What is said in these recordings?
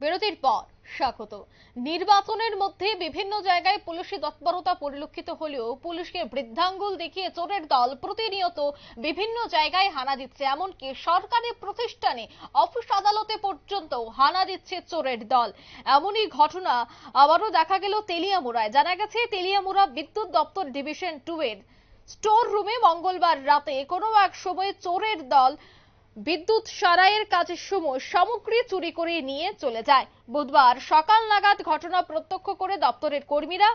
বিরতির পর স্বাগত। নির্বাচনের মধ্যে বিভিন্ন জায়গায় পুলিশি তৎপরতা পরিলক্ষিত হলেও পুলিশকে বৃদ্ধাঙ্গুল দেখিয়ে চোরের দল প্রতিনিয়ত বিভিন্ন জায়গায় হানা দিচ্ছে। এমনকি সরকারি প্রতিষ্ঠানে অফিস আদালতে পর্যন্ত হানা দিচ্ছে চোরের দল। এমনই ঘটনা আবারও দেখা গেল তেলিয়ামুড়ায়। জানা গেছে, তেলিয়ামুড়া বিদ্যুৎ দপ্তর ডিভিশন টু এর স্টোর রুমে মঙ্গলবার রাতে কোনো এক সময় চোরের দল বিদ্যুৎ সারাইয়ের কাজের সময় সামগ্রী চুরি করে নিয়ে চলে যায়। বুধবার সকাল নাগাদ ঘটনা প্রত্যক্ষ করে দপ্তরের কর্মীরা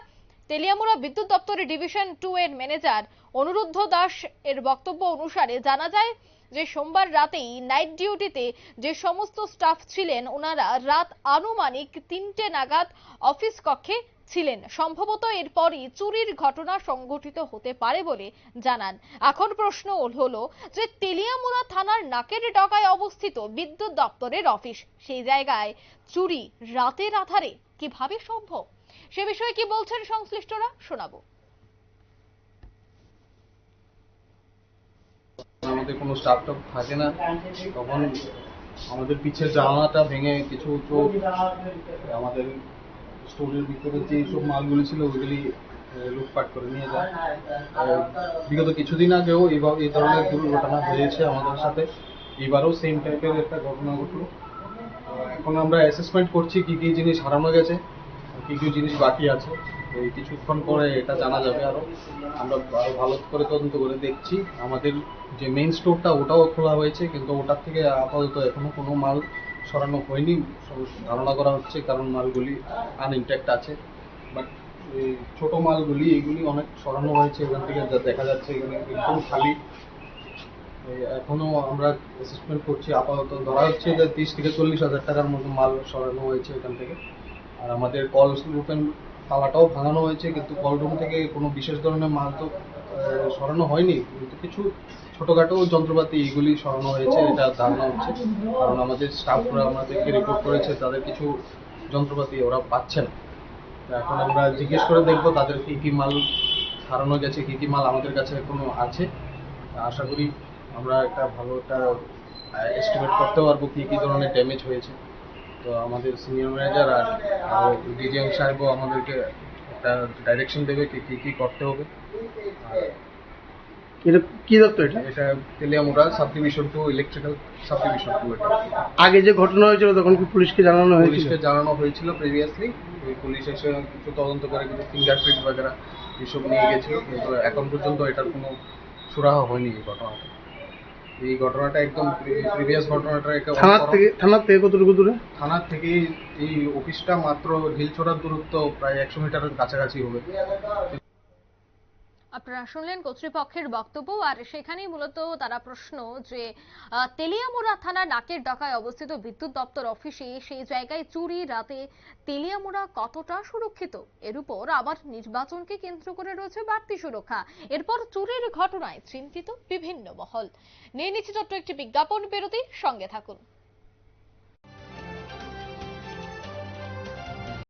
তেলিয়ামুড়া বিদ্যুৎ দপ্তরের ডিভিশন টু এর ম্যানেজার অনুরুদ্ধ দাস এর বক্তব্য অনুসারে জানা যায় যে সোমবার রাতেই নাইট ডিউটিতে যে সমস্ত স্টাফ ছিলেন ওনারা রাত আনুমানিক তিনটে নাগাদ অফিস কক্ষে ছিলেন। সম্ভবত এরপরই চুরির ঘটনা সংঘটিত হতে পারে বলে জানান। এখন প্রশ্ন হলো যে তেলিয়ামুড়া থানার নাকের ডগায় অবস্থিত বিদ্যুৎ দপ্তরের অফিস, সেই জায়গায় চুরি রাতের আধারে কীভাবে সম্ভব? সে বিষয়ে কি বলছেন সংশ্লিষ্টরা? শোনাবো। আমাদের কোনো স্টাফ টাফ থাকে না। তখন আমাদের পিছের জানালাটা ভেঙে কিছু চোখ আমাদের স্টোরের ভিতরে যে সব মালগুলি ছিল ওইগুলি লুটপাট করে নিয়ে যায়। বিগত কিছুদিন আগেও এইভাবে এই ধরনের দুর্ঘটনা হয়েছে আমাদের সাথে। এবারও সেম টাইপের একটা ঘটনা ঘটলো। এখন আমরা অ্যাসেসমেন্ট করছি কি কি জিনিস হারানো গেছে। কি কি জিনিস বাকি আছে, এই কিছুক্ষণ পরে এটা জানা যাবে আরও। আমরা আরও ভালো করে তদন্ত করে দেখছি। আমাদের যে মেইন স্টোরটা ওটাও খোলা হয়েছে, কিন্তু ওটার থেকে আপাতত এখনও কোনো মাল সরানো হয়নি। ধারণা করা হচ্ছে কারণ মালগুলি আনইনট্যাক্ট আছে। বাট এই ছোট মালগুলি, এগুলি অনেক সরানো হয়েছে এখান থেকে, যা দেখা যাচ্ছে এখানে একদম খালি। এখনও আমরা অ্যাসেসমেন্ট করছি, আপাতত ধরা হচ্ছে যে তিরিশ থেকে চল্লিশ হাজার টাকার মতো মাল সরানো হয়েছে এখান থেকে। আর আমাদের কল রুপেন তালাটাও ভাঙানো হয়েছে, কিন্তু কল রুম থেকে কোনো বিশেষ ধরনের মাল তো সরানো হয়নি। কিন্তু কিছু ছোটখাটো যন্ত্রপাতি এগুলি সরানো হয়েছে, এটা ধারণা হচ্ছে। কারণ আমাদের স্টাফরা আমাদেরকে রিপোর্ট করেছে, তাদের কিছু যন্ত্রপাতি ওরা পাচ্ছে না। এখন আমরা জিজ্ঞেস করে দেখব তাদের কী কী মাল হারানো গেছে, কী কী মাল আমাদের কাছে এখনও আছে। আশা করি আমরা একটা ভালো একটা এস্টিমেট করতে পারব কী কী ধরনের ড্যামেজ হয়েছে। তো আমাদের সিনিয়র ম্যানেজার আর ডিজিএম সাহেবও আমাদেরকে একটা ডাইরেকশন দেবে কি কি কি করতে হবে। এটা কি দপ্তর এটা? এটা Teliamura sub division two electrical sub division two এটা। আগে যে ঘটনা হয়েছিল তখন কি পুলিশকে জানানো হয়েছিল? পুলিশকে জানানো হয়েছিল প্রিভিয়াসলি পুলিশ এসে কিছু তদন্ত করে কিছু ফিঙ্গারপ্রিন্ট বাগেরা এসব নিয়ে গেছিল। কিন্তু এখন পর্যন্ত এটার কোনো সুরাহা হয়নি এই ঘটনাটা এই ঘটনাটা একদম প্রিভিয়াস ঘটনাটা একটা থানার থেকে থানার থেকে কতটুকু দূরে? থানার থেকে এই অফিসটা মাত্র ঢিলছোড়ার দূরত্ব প্রায় একশো মিটারের কাছাকাছি হবে। আপনারা শুনলেন কর্তৃপক্ষের বক্তব্য, আর সেখানেই মূলত তারা প্রশ্ন যে তেলিয়ামুড়া থানা নাকের ডকায় অবস্থিত বিদ্যুৎ দপ্তর অফিসে সেই জায়গায় চুরি রাতে তেলিয়ামুড়া কতটা সুরক্ষিত? এর উপর আবার নির্বাচনকে কেন্দ্র করে রয়েছে বাড়তি সুরক্ষা। এরপর চুরির ঘটনায় চিন্তিত বিভিন্ন মহল। নিয়ে নিচ্ছে ছোট্ট একটি বিজ্ঞাপন বিরতি, সঙ্গে থাকুন।